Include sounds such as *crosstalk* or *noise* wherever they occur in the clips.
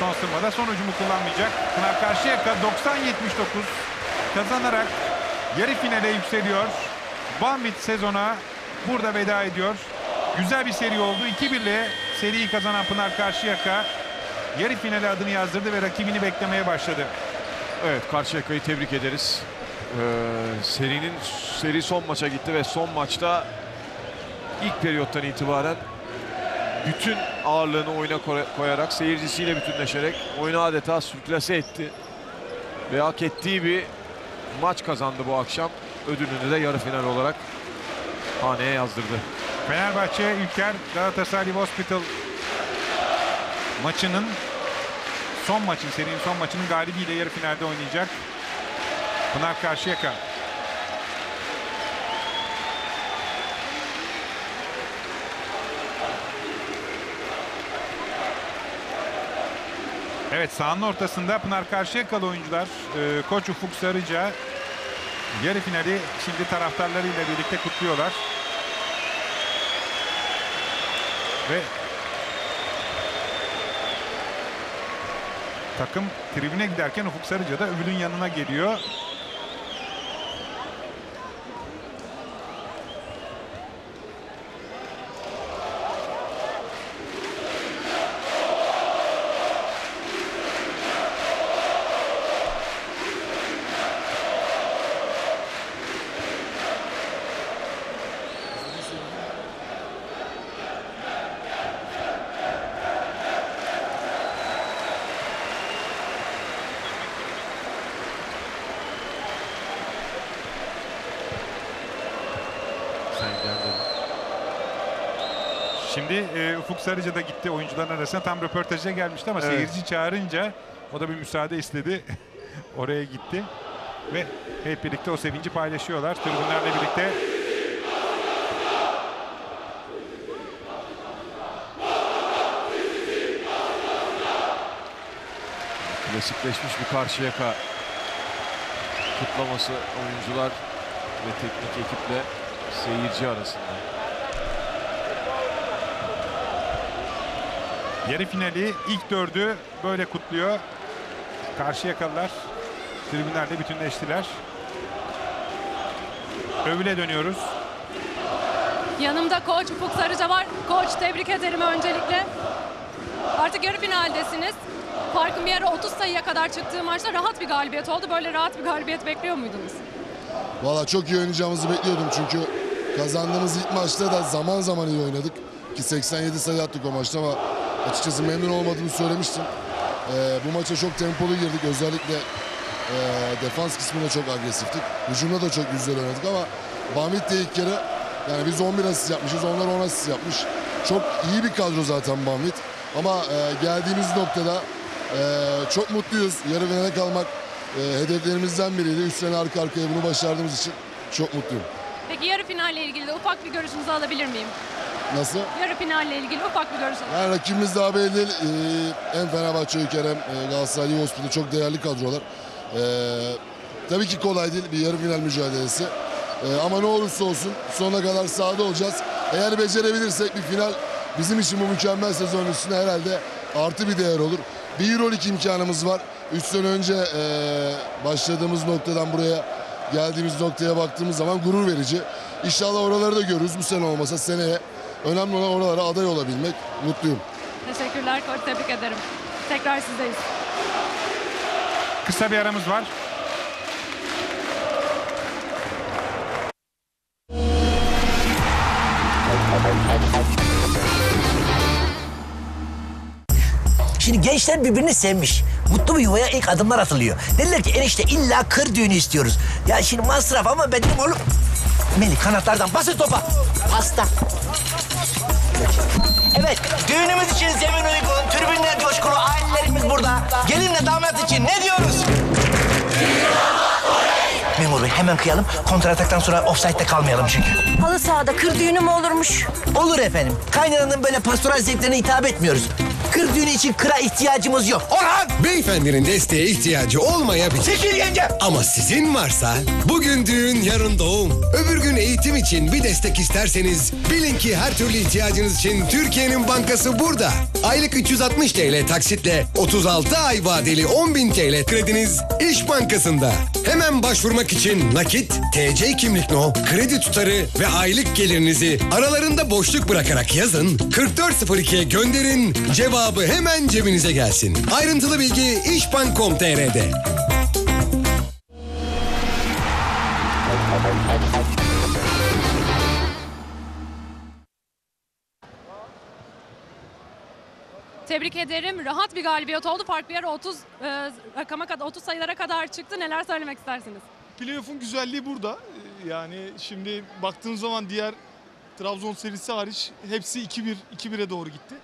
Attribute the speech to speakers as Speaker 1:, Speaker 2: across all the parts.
Speaker 1: son ısırmada son ucumu kullanmayacak. Pınar Karşıyaka 90-79 kazanarak yarı finale yükseliyor. Banvit sezona burada veda ediyor. Güzel bir seri oldu. 2-1 ile seriyi kazanan Pınar Karşıyaka yarı finale adını yazdırdı ve rakibini beklemeye başladı.
Speaker 2: Evet Karşıyaka'yı tebrik ederiz. Ee, serinin seri son maça gitti ve son maçta ilk periyottan itibaren bütün ağırlığını oyuna koy- koyarak seyircisiyle bütünleşerek oyunu adeta sürklase etti. Ve hak ettiği bir maç kazandı bu akşam. Ödülünü de yarı final olarak haneye yazdırdı.
Speaker 1: Fenerbahçe Ülker Galatasaray Hospital maçının son maçın serinin son maçının galibiyle yarı finalde oynayacak. Pınar Karşıyaka. Evet sahanın ortasında Pınar Karşıyakalı oyuncular e, Koç Ufuk Sarıca yarı finali şimdi taraftarlarıyla birlikte kutluyorlar. Ve takım tribüne giderken Ufuk Sarıca da öbürün yanına geliyor. Şimdi e, Ufuk Sarıca da gitti oyuncuların arasına tam röportaja gelmişti ama
Speaker 2: Evet.
Speaker 1: seyirci çağırınca o da bir müsaade istedi. *laughs* Oraya gitti ve hep birlikte o sevinci paylaşıyorlar. Tribünlerle birlikte
Speaker 2: Klasikleşmiş bir Karşıyaka kutlaması oyuncular ve teknik ekiple seyirci arasında.
Speaker 1: Yarı finali ilk dördü böyle kutluyor. Karşıyakalılar tribünlerle bütünleştiler. Övüle dönüyoruz.
Speaker 3: Yanımda koç Ufuk Sarıca var. Koç tebrik ederim öncelikle. Artık yarı finaldesiniz. Farkın bir ara 30 sayıya kadar çıktığı maçta rahat bir galibiyet oldu. Böyle rahat bir galibiyet bekliyor muydunuz?
Speaker 4: Valla çok iyi oynayacağımızı bekliyordum çünkü kazandığımız ilk maçta da zaman zaman iyi oynadık. Ki 87 sayı attık o maçta ama açıkçası memnun olmadığımı söylemiştim. Ee, bu maça çok tempolu girdik. Özellikle e, defans kısmında çok agresiftik. Hücumda da çok güzel oynadık ama Bamit de ilk kere yani biz 11 asist yapmışız. Onlar 10 asist yapmış. Çok iyi bir kadro zaten Bamit. Ama e, geldiğimiz noktada e, çok mutluyuz. Yarı finale kalmak e, hedeflerimizden biriydi. 3 sene arka arkaya bunu başardığımız için çok mutluyum.
Speaker 3: Peki yarı finalle ilgili de ufak bir görüşünüzü alabilir miyim?
Speaker 4: Nasıl?
Speaker 3: Yarı finalle ilgili ufak bir görüş alabilir
Speaker 4: Yani rakibimiz daha belli değil. Ee, hem Fenerbahçe hem e, Galatasaray Hospital çok değerli kadrolar. Ee, tabii ki kolay değil bir yarı final mücadelesi. Ee, ama ne olursa olsun sonuna kadar sahada olacağız. Eğer becerebilirsek bir final bizim için bu mükemmel sezon üstüne herhalde artı bir değer olur. Bir Euroleague imkanımız var. 3 sene önce e, başladığımız noktadan buraya geldiğimiz noktaya baktığımız zaman gurur verici. İnşallah oraları da görürüz bu sene olmasa seneye. Önemli olan oralara aday olabilmek. Mutluyum.
Speaker 3: Teşekkürler koç tebrik ederim. Tekrar sizdeyiz.
Speaker 1: Kısa bir aramız var.
Speaker 5: Şimdi gençler birbirini sevmiş. Mutlu bir yuvaya ilk adımlar atılıyor. Derler ki enişte illa kır düğünü istiyoruz. Ya şimdi masraf ama benim oğlum... Melih kanatlardan basın topa. Pasta. Evet, düğünümüz için zemin uygun, tribünler coşkulu, ailelerimiz burada. Gelinle damat için ne diyoruz? Memur Bey, hemen kıyalım. Kontrataktan sonra offside'de kalmayalım çünkü.
Speaker 6: Halı sahada kır düğünü mü olurmuş?
Speaker 5: Olur efendim. Kaynananın böyle pastoral zevklerine hitap etmiyoruz. Kır düğünü için kıra ihtiyacımız yok. Orhan!
Speaker 7: Beyefendinin desteğe ihtiyacı olmayabilir.
Speaker 5: Çekil yenge!
Speaker 7: Ama sizin varsa bugün düğün yarın doğum. Öbür gün eğitim için bir destek isterseniz bilin ki her türlü ihtiyacınız için Türkiye'nin bankası burada. Aylık 360 TL taksitle 36 ay vadeli 10.000 TL krediniz İş Bankası'nda. Hemen başvurmak için nakit, TC kimlik no, kredi tutarı ve aylık gelirinizi aralarında boşluk bırakarak yazın. 4402'ye gönderin. Cevabı hemen cebinize gelsin. Ayrıntılı bilgi işbank.com.tr'de.
Speaker 3: Tebrik ederim. Rahat bir galibiyet oldu. Fark bir ara 30 e, rakama kadar 30 sayılara kadar çıktı. Neler söylemek istersiniz?
Speaker 8: Playoff'un güzelliği burada. Yani şimdi baktığın zaman diğer Trabzon serisi hariç hepsi 2-1 2-1'e doğru gitti.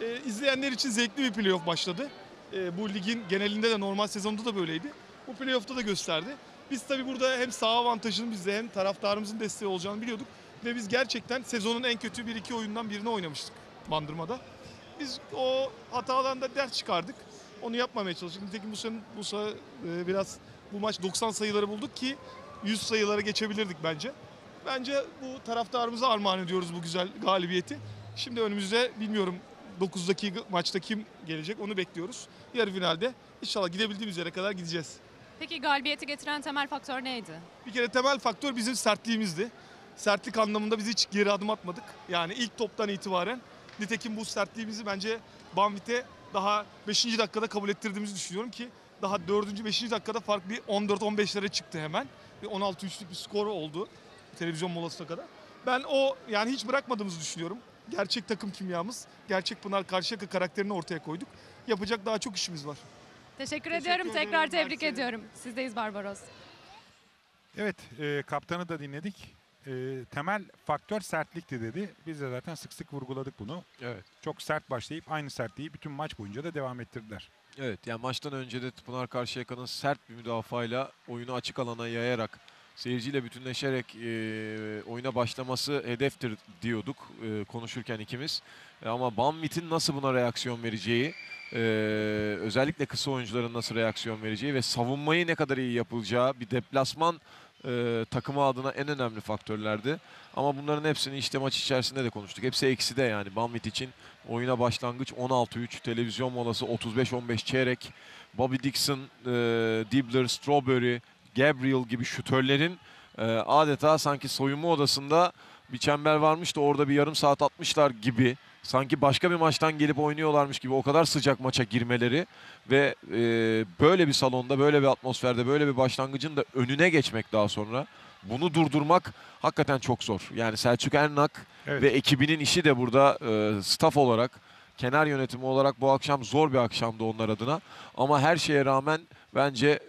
Speaker 8: Ee, izleyenler için zevkli bir playoff başladı. Ee, bu ligin genelinde de normal sezonda da böyleydi. Bu playoff'ta da gösterdi. Biz tabii burada hem saha avantajının bizde hem taraftarımızın desteği olacağını biliyorduk. Ve biz gerçekten sezonun en kötü 1-2 oyundan birini oynamıştık Bandırma'da. Biz o hatadan da ders çıkardık. Onu yapmamaya çalıştık. Nitekim bu sene bu sene, e, biraz bu maç 90 sayıları bulduk ki 100 sayılara geçebilirdik bence. Bence bu taraftarımıza armağan ediyoruz bu güzel galibiyeti. Şimdi önümüzde bilmiyorum 9'daki maçta kim gelecek onu bekliyoruz. Yarı finalde inşallah gidebildiğimiz yere kadar gideceğiz.
Speaker 3: Peki galibiyeti getiren temel faktör neydi?
Speaker 8: Bir kere temel faktör bizim sertliğimizdi. Sertlik anlamında biz hiç geri adım atmadık. Yani ilk toptan itibaren nitekim bu sertliğimizi bence Banvit'e daha 5. dakikada kabul ettirdiğimizi düşünüyorum ki daha 4. 5. dakikada fark bir 14-15'lere çıktı hemen. Bir 16-3'lük bir skor oldu televizyon molasına kadar. Ben o yani hiç bırakmadığımızı düşünüyorum. Gerçek takım kimyamız, gerçek Pınar Karşıyaka karakterini ortaya koyduk. Yapacak daha çok işimiz var.
Speaker 3: Teşekkür,
Speaker 8: Teşekkür
Speaker 3: ediyorum.
Speaker 8: ederim,
Speaker 3: Tekrar tebrik
Speaker 8: Mersi.
Speaker 3: ediyorum. Sizdeyiz Barbaros.
Speaker 1: Evet, e, kaptanı da dinledik. E, temel faktör sertlikti dedi. Biz de zaten sık sık vurguladık bunu.
Speaker 2: Evet.
Speaker 1: Çok sert başlayıp aynı sertliği bütün maç boyunca da devam ettirdiler.
Speaker 2: Evet yani maçtan önce de Pınar Karşıyaka'nın sert bir müdafayla oyunu açık alana yayarak seyirciyle bütünleşerek e, oyuna başlaması hedeftir diyorduk e, konuşurken ikimiz. E, ama Banvit'in nasıl buna reaksiyon vereceği, e, özellikle kısa oyuncuların nasıl reaksiyon vereceği ve savunmayı ne kadar iyi yapılacağı bir deplasman e, takımı adına en önemli faktörlerdi. Ama bunların hepsini işte maç içerisinde de konuştuk. Hepsi eksi de yani Banvit için oyuna başlangıç 16-3, televizyon molası 35-15 çeyrek, Bobby Dixon, e, Dibbler, Strawberry, Gabriel gibi şütörlerin e, adeta sanki soyunma odasında bir çember varmış da orada bir yarım saat atmışlar gibi sanki başka bir maçtan gelip oynuyorlarmış gibi o kadar sıcak maça girmeleri ve e, böyle bir salonda böyle bir atmosferde böyle bir başlangıcın da önüne geçmek daha sonra bunu durdurmak hakikaten çok zor. Yani Selçuk Ernak
Speaker 1: Evet.
Speaker 2: ve ekibinin işi de burada e, staff olarak kenar yönetimi olarak bu akşam zor bir akşamdı onlar adına. Ama her şeye rağmen bence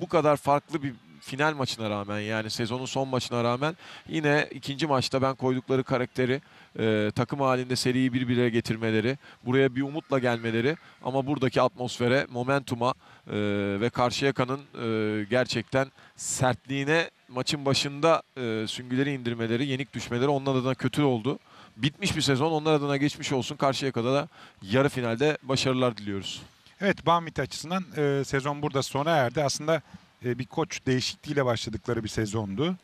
Speaker 2: bu kadar farklı bir final maçına rağmen yani sezonun son maçına rağmen yine ikinci maçta ben koydukları karakteri e, takım halinde seriyi birbirine getirmeleri, buraya bir umutla gelmeleri ama buradaki atmosfere, momentuma e, ve Karşıyaka'nın e, gerçekten sertliğine maçın başında e, süngüleri indirmeleri, yenik düşmeleri onlar adına kötü oldu. Bitmiş bir sezon onlar adına geçmiş olsun. Karşıyaka'da da yarı finalde başarılar diliyoruz.
Speaker 1: Evet, Banvit açısından e, sezon burada sona erdi. Aslında e, bir koç değişikliğiyle başladıkları bir sezondu.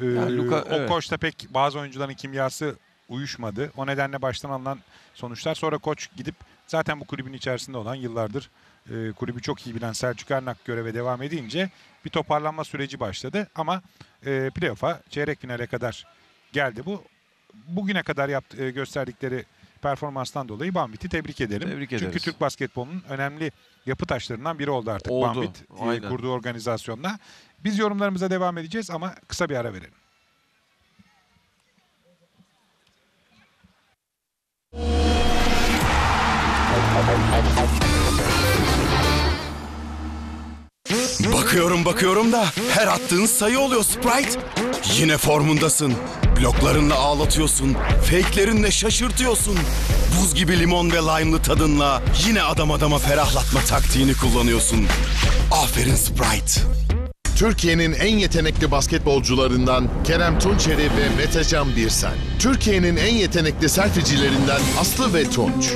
Speaker 1: E,
Speaker 2: Yani Luka-
Speaker 1: o
Speaker 2: evet.
Speaker 1: koçta pek bazı oyuncuların kimyası uyuşmadı. O nedenle baştan alınan sonuçlar. Sonra koç gidip zaten bu kulübün içerisinde olan yıllardır e, kulübü çok iyi bilen Selçuk Ernak göreve devam edince bir toparlanma süreci başladı. Ama e, playoff'a çeyrek finale kadar geldi bu. Bugüne kadar yaptı, e, gösterdikleri performanstan dolayı Banvit'i tebrik edelim.
Speaker 2: Tebrik
Speaker 1: Çünkü
Speaker 2: ederiz.
Speaker 1: Türk basketbolunun önemli yapı taşlarından biri oldu artık
Speaker 2: Oldu,
Speaker 1: Banvit e,
Speaker 2: aynen.
Speaker 1: kurduğu organizasyonla. Biz yorumlarımıza devam edeceğiz ama kısa bir ara verelim.
Speaker 9: Bakıyorum bakıyorum da her attığın sayı oluyor Sprite. Yine formundasın. Bloklarınla ağlatıyorsun. Fake'lerinle şaşırtıyorsun. Buz gibi limon ve lime'lı tadınla yine adam adama ferahlatma taktiğini kullanıyorsun. Aferin Sprite.
Speaker 10: Türkiye'nin en yetenekli basketbolcularından Kerem Tunçeri ve Metecan Birsen. Türkiye'nin en yetenekli selficilerinden Aslı ve Tunç.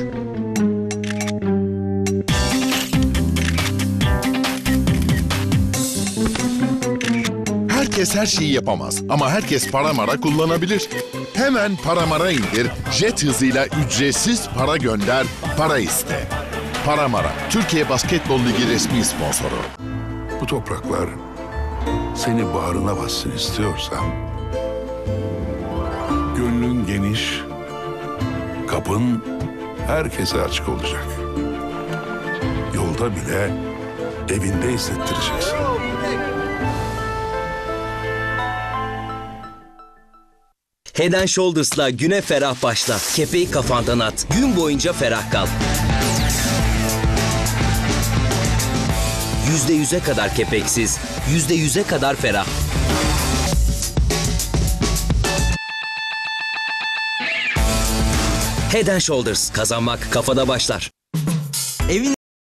Speaker 10: Herkes her şeyi yapamaz ama herkes Paramara kullanabilir. Hemen Paramara indir, jet hızıyla ücretsiz para gönder, para iste. Paramara, Türkiye Basketbol Ligi resmi sponsoru.
Speaker 11: Bu topraklar seni bağrına bassın istiyorsan gönlün geniş, kapın herkese açık olacak. Yolda bile evinde hissettireceksin.
Speaker 12: Head and Shoulders'la güne ferah başla. Kepeği kafandan at. Gün boyunca ferah kal. Yüzde yüze kadar kepeksiz, yüzde yüze kadar ferah. Head and Shoulders kazanmak kafada başlar.